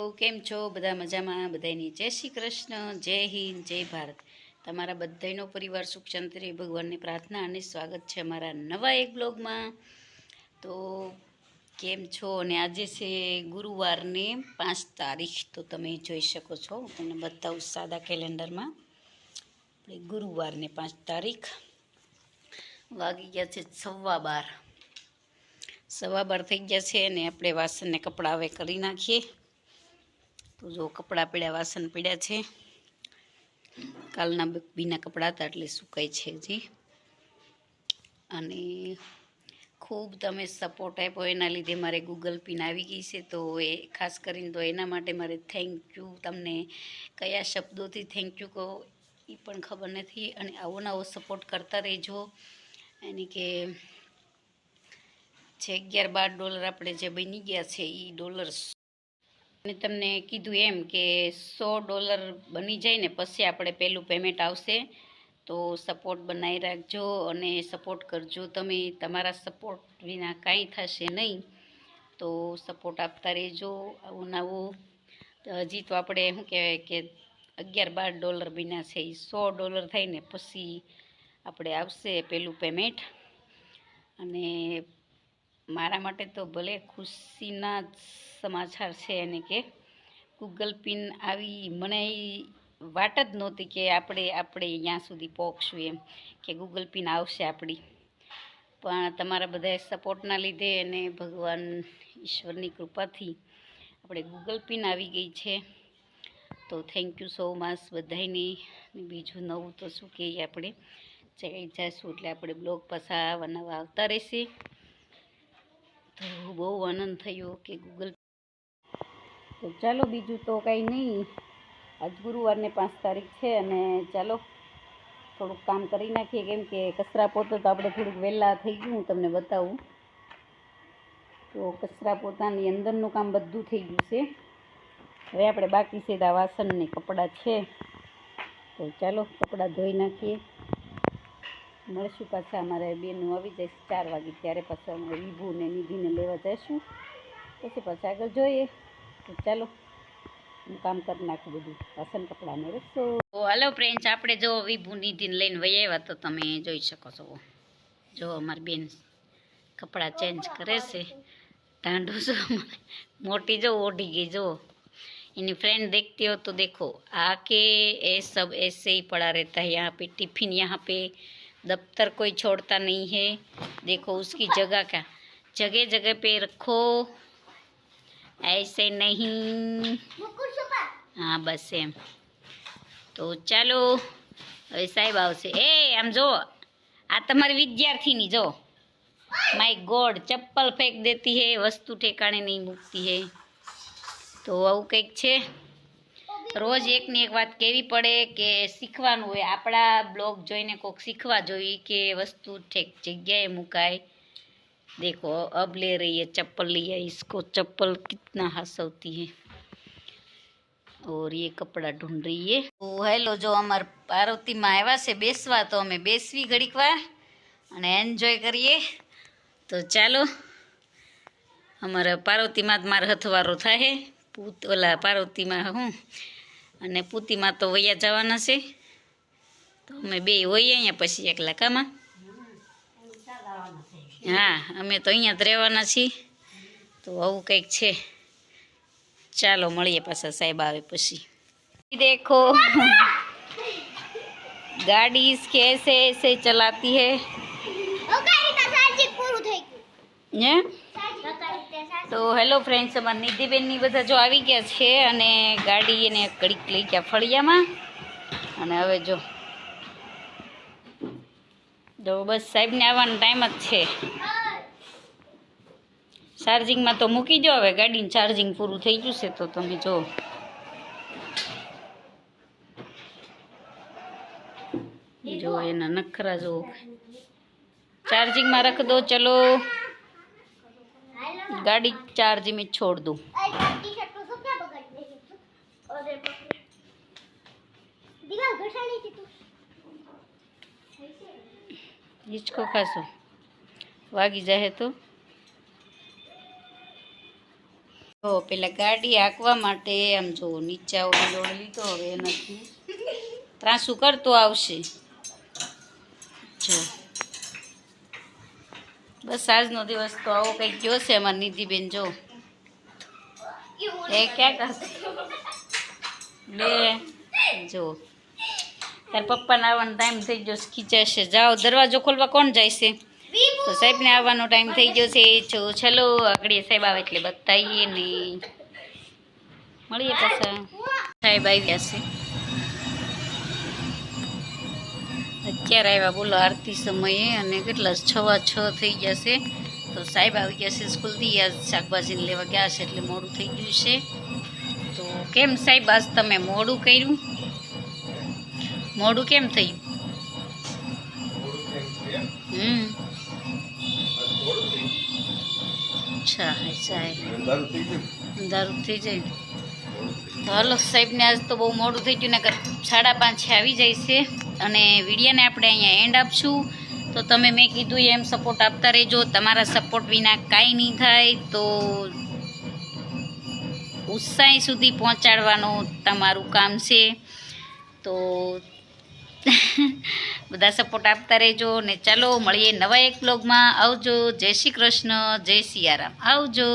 કેમ છો? બધા મજામાં? બધાની જય શ્રી કૃષ્ણ, જય હિન્દ, જય ભારત. તમારા બધાનો પરિવાર સુખ શાંતિ ભગવાનની પ્રાર્થના અને સ્વાગત છે અમારા નવા એક બ્લોગમાં. તો કેમ છો? અને આજે છે ગુરુવારને પાંચ તારીખ, તો તમે જોઈ શકો છો. હું તમને બતાવું સાદા કેલેન્ડરમાં. આપણે ગુરુવારને પાંચ તારીખ. વાગી ગયા છે સવા બાર. સવા બાર થઈ ગયા છે અને આપણે વાસણને કપડાં હવે કરી નાખીએ. તો જો કપડાં પીડ્યા વાસણ પીડ્યા છે. કાલના બીના કપડાં હતા એટલે સુકાય છે હજી. અને ખૂબ તમે સપોર્ટ આપ્યો એના લીધે મારે ગૂગલ પિન આવી ગઈ છે. તો એ ખાસ કરીને તો એના માટે મારે થેન્ક યુ તમને કયા શબ્દોથી થેન્ક યુ કહો એ પણ ખબર નથી. અને આવો નવો સપોર્ટ કરતા રહેજો. એની કે છે અગિયાર બાર ડોલર આપણે જે બની ગયા છે એ ડોલર અને તમને કીધું એમ કે સો ડોલર બની જાય ને પછી આપણે પહેલું પેમેન્ટ આવશે, તો સપોર્ટ બનાવી રાખજો અને સપોર્ટ કરજો. તમે તમારા સપોર્ટ વિના કાંઈ થશે નહીં, તો સપોર્ટ આપતા રહેજો. આવું નવું હજી તો આપણે શું કહેવાય કે અગિયાર બાર ડોલર વિના છે. એ સો ડોલર થઈને પછી આપણે આવશે પેલું પેમેન્ટ અને મારા માટે તો ભલે ખુશીના જ સમાચાર છે એને કે ગૂગલ પિન આવી મને વાટ જ નહોતી કે આપણે આપણે અહીંયા સુધી પહોંચશું એમ કે ગૂગલ પિન આવશે આપણી. પણ તમારા બધા સપોર્ટના લીધે અને ભગવાન ઈશ્વરની કૃપાથી આપણે ગૂગલ પિન આવી ગઈ છે. તો થેન્ક યુ સો મચ બધાને બીજું નવું તો શું કહીએ આપણે? જઈ જઈશું એટલે આપણે બ્લોગ પાછા નવા આવતા રહેશે. તો બહુ આનંદ થયો કે ગૂગલ તો ચાલો બીજું તો કાંઈ નહીં. આજ ગુરુવારને પાંચ તારીખ છે અને ચાલો થોડુંક કામ કરી નાખીએ કેમ કે કચરા પોતો તો આપણે થોડુંક વહેલા થઈ ગયું, હું તમને બતાવું. તો કચરા પોતાની અંદરનું કામ બધું થઈ ગયું છે. હવે આપણે બાકી સીધા વાસણને કપડાં છે. તો ચાલો કપડાં ધોઈ નાખીએ. મળશું પાછા અમારે બેનું આવી જઈશ ચાર વાગે ત્યારે પાછા અમે વિભુ ને નિધિને લેવા જઈશું પછી પાછા આગળ જોઈએ તો ચાલો હું કામ કરી નાખું બધું વાસણ કપડાને રસો હાલો ફ્રેન્ડ્સ આપણે જો વિભુ નિધિને લઈને વહી આવ્યા તો તમે જોઈ શકો છો જો અમારી બેન કપડાં ચેન્જ કરે છે ટાંડો જો મોટી જો ઓઢી ગઈ જો इनकी फ्रेंड देखती हो तो देखो आके ये सब ऐसे ही पड़ा रहता है यहाँ पे टिफिन यहाँ पे दफ्तर कोई छोड़ता नहीं है देखो उसकी जगह का जगह जगह पे रखो ऐसे नहीं हाँ बस એમ તો ચાલો હવે સાહેબ આવશે એ આમ જો આ તમારી વિદ્યાર્થીની જો માય ગોડ ચપ્પલ ફેંક દેતી હે વસ્તુ ઠેકાણે નહીં મૂકતી હે તો આવું કંઈક છે રોજ એકની એક વાત કહેવી પડે કે શીખવાનું હોય આપણા બ્લોગ જોઈને કોઈક શીખવા જોઈએ કે વસ્તુ ઠેક જગ્યાએ મુકાય देखो अब ले रही है चप्पल लिया इसको चप्पल कितना हंसवती है और ये कपड़ा ढूंढ रही है તો હેલો જો અમાર પાર્વતીમાં આવ્યા છે બેસવા તો અમે બેસવી ઘડીક વાર અને એન્જોય કરીએ તો ચાલો અમારા પાર્વતીમાં જ મારો હથવારો થાય પૂત ઓલા પાર્વતીમાં હું અને પૂતીમાં તો વૈયા જવાના છે. તો અમે બે હોઈએ અહીંયા પછી એકલા કામાં. હા અમે તો અહીંયા જ રહેવાના છીએ. તો આવું કંઈક છે. ચાલો મળીએ પાછા સાહેબ આવે પછી. દેખો. ગાડી કેસે એસે ચલાતી હે. હે? તો હેલો ફ્રેન્ડ્સ અમારા નિધિબેનની બધા જો આવી ગયા છે અને ગાડી એને કડીક લઈ ગયા ફળિયામાં. અને હવે જો. જો બસ સાહેબને આવવાનો ટાઈમ જ છે. ચાર્જિંગમાં તો મૂકી દો હવે, ગાડીનું ચાર્જિંગ પૂરું થઈ ગયું છે તો તમે જો. જો એના નખરા જો. ચાર્જિંગમાં રખ દો, ચલો. गाड़ी चार्ज में छोड़ दूँ हिचको खासो વાગી જાય તો તો પેલા ગાડી હાંકવા માટે આમ જો નીચા ઓલી લોડ લીધો હવે એનાથી ત્રાસું કરતો આવશે જો બસ આજનો દિવસ તો આવો કંઈક ગયો છે અમારી નિધિબેન, જો. એ ક્યાં બે, જો. તાર પપ્પાને આવવાનો ટાઈમ થઈ ગયો છે, ખીચાશે. જાઓ, દરવાજો ખોલવા કોણ જાય છે? તો સાહેબને આવવાનો ટાઈમ થઈ ગયો છે. જો, ચલો આગળ સાહેબ આવે એટલે બતાવીએ નહીં મળીએ પાછા. સાહેબ આવ્યા છે. અત્યારે આવ્યા બોલો આરતી સમયે અને કેટલા છવા છ થઈ જશે. તો સાહેબ આવી ગયા છે સ્કૂલથી આજ શાકભાજીને લેવા ગયા છે એટલે મોડું થઈ ગયું છે. તો કેમ સાહેબ આજ તમે મોડું કર્યું? મોડું કેમ થયું? હમ. અચ્છા સાહેબ. અંધારું થઈ જાય. તો સાહેબને આજ તો બહુ મોડું થઈ ગયું ને સાડા પાંચે આવી જાય છે. અને વિડીયોને આપણે અહીંયા એન્ડ આપશું. તો તમે મેં કીધું એમ સપોર્ટ આપતા રહેજો. તમારા સપોર્ટ વિના કાંઈ નહીં થાય. તો ઉત્સાહી સુધી પહોંચાડવાનું તમારું કામ છે. તો બધા સપોર્ટ આપતા રહેજો ને ચાલો મળીએ નવા એક બ્લોગમાં આવજો. જય શ્રી કૃષ્ણ. જય સિયારામ. આવજો.